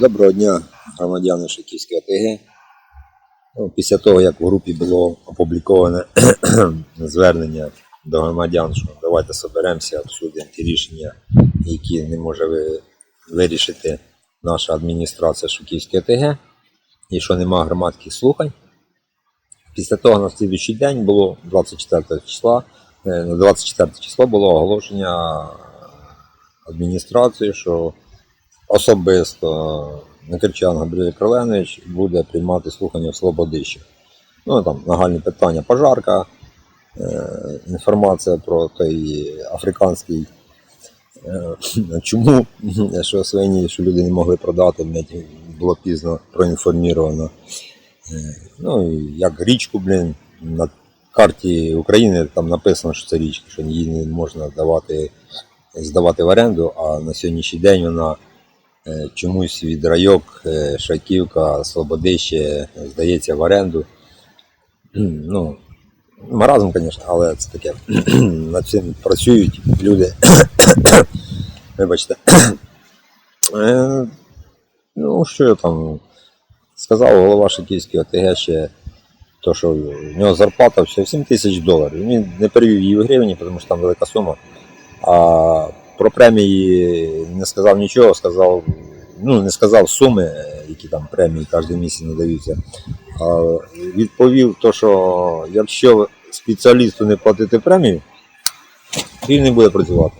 Доброго дня, громадяни Шиківської ОТГ. Ну, після того, як в групі було опубліковане звернення до громадян, що давайте соберемося, обсудимо ті рішення, які не може ви- вирішити наша адміністрація Шуківської ОТГ, і що нема громадських слухань. Після того на слідуючий день було 24 числа, е, на 24 число було оголошення адміністрації, що особисто Некричан Габріель Кроленович буде приймати слухання в Слободищі. Ну там нагальні питання, пожарка, е, інформація про той африканський е, чому, що свині, що люди не могли продати, блядь, було пізно проінформовано. Е, Ну, як річку, блін, на карті України там написано, що це річка, що її не можна давати, здавати в оренду, а на сьогоднішній день вона чомусь від райок, е, Шаківка, Слободище здається в оренду. Ну, маразм, звісно, але це таке. Над цим працюють люди. Вибачте. Е, Ну, що я там сказав голова Шаківської ОТГ ще, то, що в нього зарплата всього 7 тисяч доларів. Він не перевів її в гривні, тому що там велика сума. А про премії не сказав нічого, сказав, ну не сказав суми, які там премії кожен місяць надаються. А відповів, то, що якщо спеціалісту не платити премію, він не буде працювати.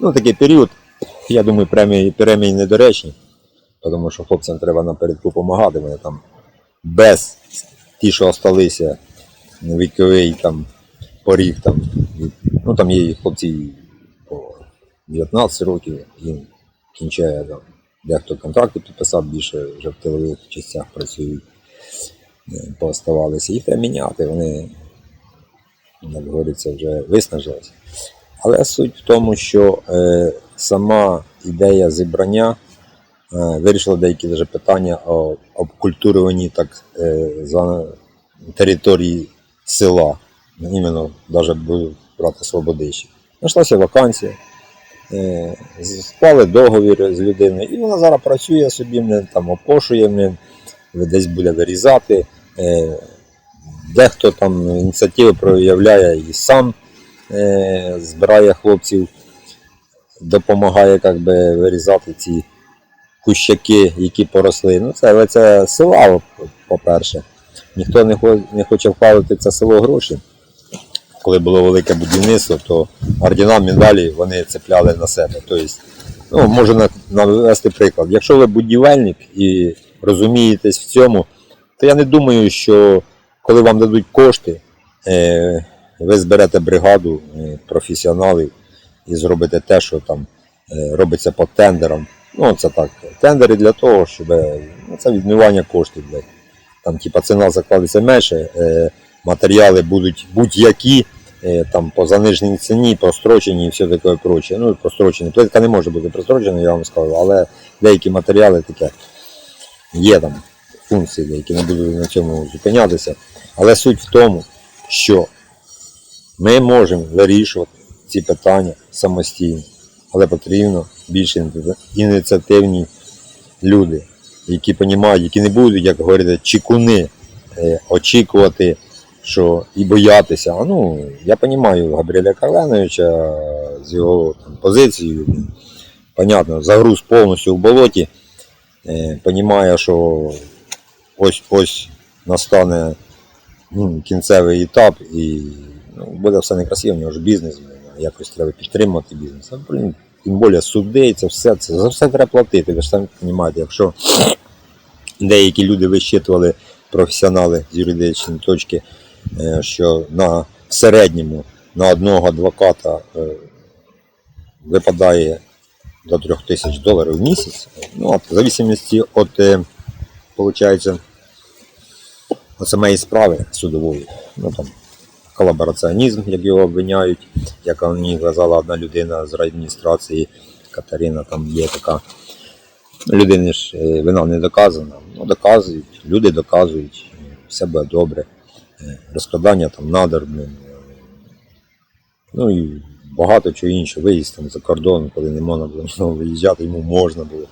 Ну, такий період, я думаю, премії, премії недоречні, тому що хлопцям треба напередку допомагати, вони там без ті, що осталися, віковий там поріг там. Ну там є хлопці 19 років, їм кінчає. Дехто контракти підписав, більше вже в тилових частях працюють, е, пооставалися. Їх треба міняти, вони, як говориться, вже виснажилися. Але суть в тому, що е, сама ідея зібрання е, вирішила деякі даже питання о обкультуруванні так е, за території села. Іменно навіть брати Слободищі. Знайшлася вакансія, склали договір з людиною, і вона зараз працює собі, мене, там опошує, мене, десь буде вирізати. Е, дехто там ініціативи проявляє і сам е, збирає хлопців, допомагає як би, вирізати ці кущаки, які поросли. Ну, це, але це села, по-перше. Ніхто не, хоче вкладати це село гроші. Коли було велике будівництво, то ордена, медалі вони цепляли на себе. Тобто, ну, можу навести приклад. Якщо ви будівельник і розумієтесь в цьому, то я не думаю, що коли вам дадуть кошти, е, ви зберете бригаду е, професіоналів і зробите те, що там е, робиться по тендерам. Ну, це так. Тендери для того, щоб ну, це відмивання коштів. Там, типа, ціна закладеться менше, матеріали будуть будь-які, е, там по заниженій ціні, прострочені і все таке проче. Ну, прострочені. Плитка не може бути прострочена, я вам скажу, але деякі матеріали таке є там функції деякі, не буду на цьому зупинятися. Але суть в тому, що ми можемо вирішувати ці питання самостійно, але потрібно більш ініціативні люди, які розуміють, які не будуть, як говорять, чекуни, е, очікувати, що і боятися. Ну, я розумію Габріеля Карленовича з його там, позицією. Понятно, загруз повністю в болоті. Е, Понімає, що ось ось настане ну, кінцевий етап і ну, буде все некрасиво, в нього ж бізнес, якось треба підтримати бізнес. А, блін, тим більше суди, це все, це за все треба платити. Ви ж самі розумієте, якщо деякі люди вищитували професіонали з юридичної точки, що на середньому на одного адвоката е, випадає до 3 тисяч доларів в місяць. Ну, от, в зависимості від, е, получається, самої справи судової. Ну, там, колабораціонізм, як його обвиняють, як мені казала одна людина з райадміністрації, Катерина, там є така. Людини ж е, вина не доказана. Ну, доказують, люди доказують, е, все буде добре. Розкладання там надр, е, ну і багато чого іншого. Виїзд там за кордон, коли не можна було виїжджати, йому можна було.